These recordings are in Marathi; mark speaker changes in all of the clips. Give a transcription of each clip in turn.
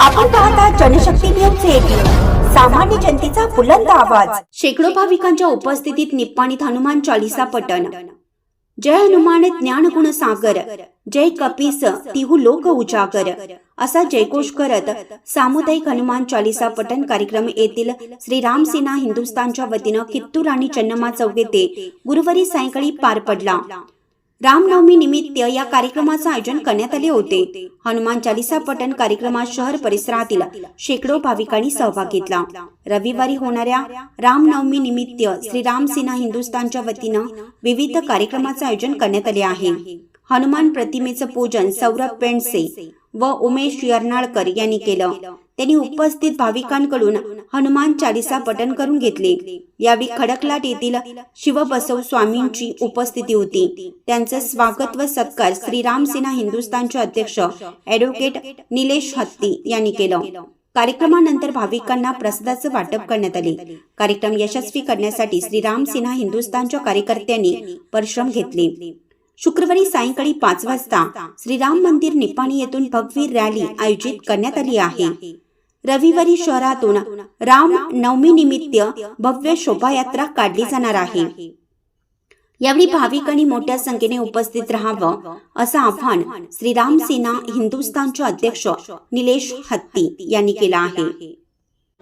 Speaker 1: आपण पाहता जनशक्ती न्यूज एटीन सामान्य जनतेचा बुलंद आवाज. शेकडो भाविकांच्या उपस्थितीत निप्पाणीत हनुमान चालिसा पठण. जय हनुमान ज्ञान गुण सागर. जय कपीस तिहू लोक उजागर. असा जयघोष करत सामुदायिक हनुमान चालिसा पठण कार्यक्रम येथील श्री राम सेना हिंदुस्थानच्या वतीनं कित्तूर आणि चन्नमा चौक येथे गुरुवारी सायंकाळी पार पडला. रामनवमी निमित्त या कार्यक्रमाचं आयोजन करण्यात आले होते. हनुमान चालिसा पठण कार्यक्रमात शहर परिसरातील शेकडो भाविकांनी सहभाग घेतला. रविवारी होणाऱ्या रामनवमी निमित्त श्री रामसेना हिंदुस्थानच्या वतीनं विविध कार्यक्रमाचं आयोजन करण्यात आले आहे. हनुमान प्रतिमेचं पूजन सौरभ पेंडसे व उमेश यर्नाळकर यांनी केलं. त्यांनी उपस्थित भाविकांकडून हनुमान चालिसा पठण करून घेतले. यावेळी खडकलाट येथील शिवबसव स्वामींची उपस्थिती होती. त्यांचं स्वागत व सत्कार श्री रामसेना हिंदुस्थानचे अध्यक्ष ॲडव्होकेट निलेश हत्ती यांनी केलं. कार्यक्रमानंतर भाविकांना प्रसादाचं वाटप करण्यात आले. कार्यक्रम यशस्वी करण्यासाठी श्री रामसेना हिंदुस्थानच्या कार्यकर्त्यांनी परिश्रम घेतले. शुक्रवारी सायंकाळी पाच वाजता श्रीराम मंदिर निपाणी येथून भव्य रॅली आयोजित करण्यात आली आहे. रविवारी शहरातून राम नवमी निमित्त भव्य शोभायात्रा काढली जाणार आहे. यावेळी भाविकांनी मोठ्या संख्येने उपस्थित राहावं असं आव्हान श्रीराम सेना हिंदुस्थानचे अध्यक्ष निलेश हत्ती यांनी केलं आहे.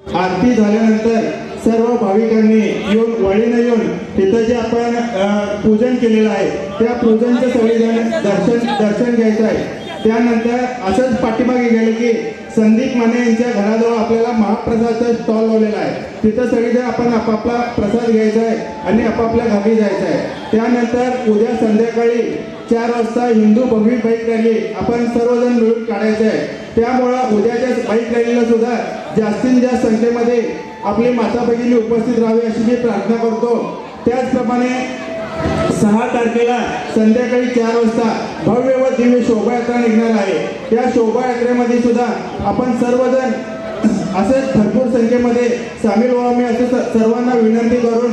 Speaker 2: आरती झाल्यानंतर सर्व भाविकांनी येऊन वळीनं येऊन तिथं जे आपण पूजन केलेलं आहे त्या पूजनचं सगळेजण दर्शन दर्शन घ्यायचं आहे. त्यानंतर असंच पाठीमागे गेलं की संदीप माने यांच्या घराजवळ आपल्याला महाप्रसादचा स्टॉल लावलेला आहे. तिथं सगळीजण आपण आपापला प्रसाद घ्यायचा आहे आणि आपापल्या घाबी जायचं आहे. त्यानंतर उद्या संध्याकाळी चार वाजता हिंदू भव्य बाईक रॅली आपण सर्वजण मिळून काढायचं आहे. त्यामुळं उद्याच्या बाईक रॅलीला सुद्धा जास्तीत जास्त संख्येमध्ये आपली माता भगिनी उपस्थित राहावी अशी मी प्रार्थना करतो. त्याचप्रमाणे सहा तारखेला संध्याकाळी चार वाजता भव्य व शोभायात्रा निघणार आहे. त्या शोभायात्रेमध्ये सुद्धा आपण सर्वजण असेच भरपूर संख्येमध्ये सामील व्हावं मी असं सर्वांना विनंती करून